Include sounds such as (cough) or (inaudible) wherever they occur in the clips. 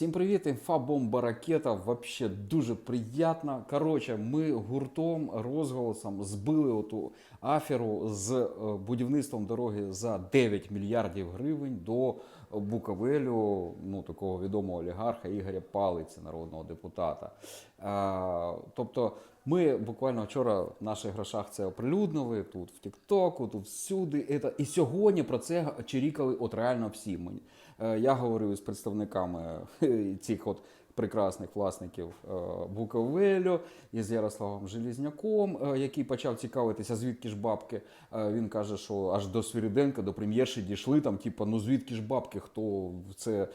Всім привіт, інфа бомба ракета. Вообще дуже приємно. Коротше, ми гуртом розголосом збили оту аферу з е, будівництвом дороги за 9 мільярдів гривень до Буковелю, ну такого відомого олігарха Ігоря Палиці, народного депутата. А, тобто, ми буквально вчора в наших грошах це оприлюднили тут в Тіктоку, тут всюди. І сьогодні про це чирікали от реально всі. Е, Я говорив з представниками (laughs) цих от прекрасних власників е, Буковелю із Ярославом Желізняком, е, який почав цікавитися, звідки ж бабки. Е, Він каже, що аж до Свириденка, до прем'єрші дійшли там, типу, ну звідки ж бабки, хто це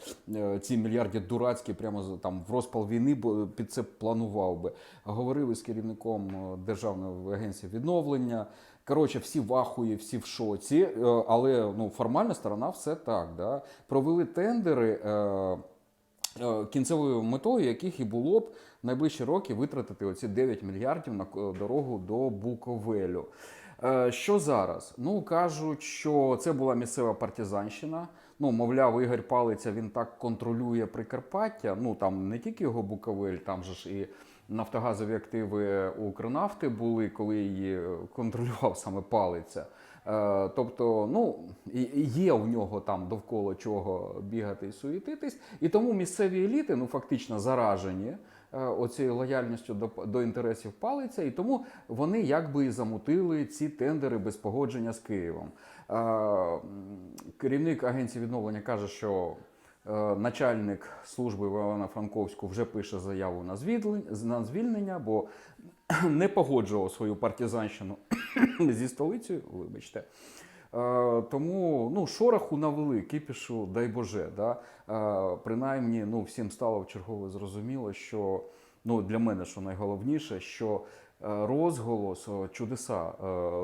ці мільярди дурацькі, прямо там в розпал війни під це планував би. Говорили з керівником Державної агенції відновлення. Коротше, всі в ахуї, всі в шоці, але ну, формальна сторона все так. Да? Провели тендери. Е, кінцевою метою яких і було б найближчі роки витратити оці 9 мільярдів на дорогу до Буковелю. Е, Що зараз? Ну кажуть, що це була місцева партизанщина. Ну, мовляв, Ігор Палиця він так контролює Прикарпаття. Ну там не тільки його Буковель, там же ж і нафтогазові активи Укрнафти були, коли її контролював саме Палиця. Е, Тобто, ну є у нього там довкола чого бігати і суєтитись, і тому місцеві еліти ну фактично заражені е, оцією лояльністю до, до інтересів палиця, і тому вони якби і замутили ці тендери без погодження з Києвом. Е, Керівник агенції відновлення каже, що е, начальник служби в Івано-Франковську вже пише заяву на звільнення, бо (clears throat) не погоджував свою партизанщину (clears throat) зі столицею, вибачте. Е, тому ну, шороху навели, кипішу, дай Боже. Да? Е, принаймні, ну, всім стало в чергове зрозуміло, що ну, для мене що найголовніше, що розголос чудеса е,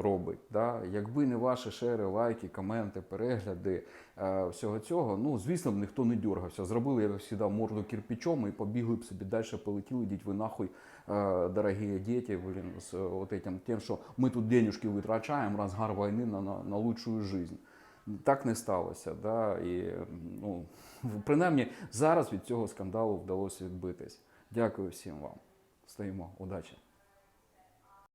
робить. Да? Якби не ваші шери, лайки, коменти, перегляди е, всього цього, ну звісно б ніхто не дергався. Зробили, як завжди, морду кирпичом і побігли б собі далі, полетіли, діть ви нахуй, е, дорогі діти, блін, з е, этим, тим, що ми тут денежки витрачаємо, розгар війни на, на, на лучшую жизнь. Так не сталося. Да? І, ну, принаймні зараз від цього скандалу вдалося відбитись. Дякую всім вам. Стоїмо. Удачі!